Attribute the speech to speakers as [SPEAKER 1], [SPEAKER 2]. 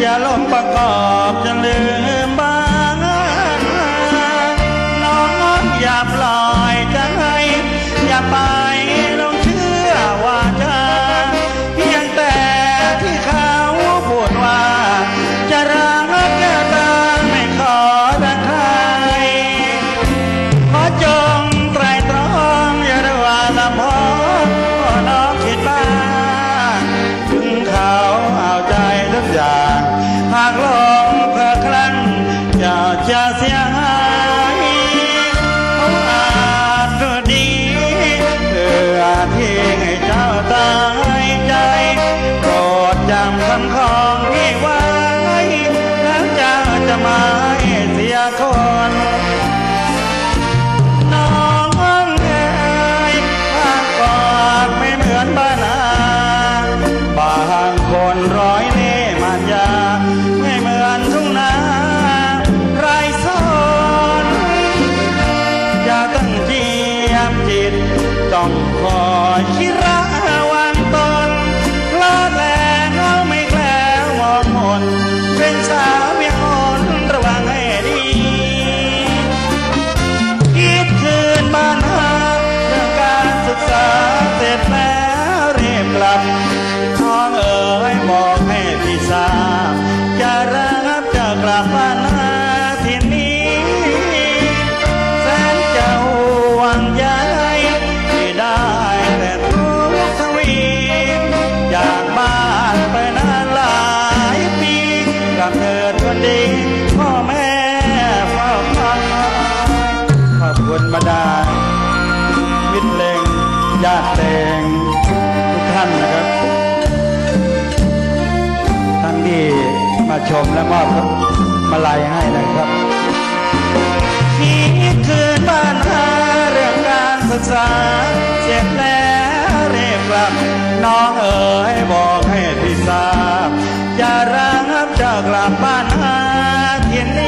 [SPEAKER 1] อย่าลมประกอบจะลืม นร้อยเน่มานยา ไม่เหมือนทุ่งนาไรสอนอย่าตั้งเจียมจิต ต้องคอยคิดระวังตนลอดแลงเอาไม่แกล้วมองมนเป็นชา ดา มิตรเลงญาติเลงทุกท่านนะครับทั้งที่มาชมและมอบมาลัยให้นะครับนี่คือปัญหาเรื่องการศึกษาเจ็บแล้วเรียกรับน้องเอ๋ยบอกให้ที่ทราบอย่ารังับจะกลับบ้านหาที่นนี้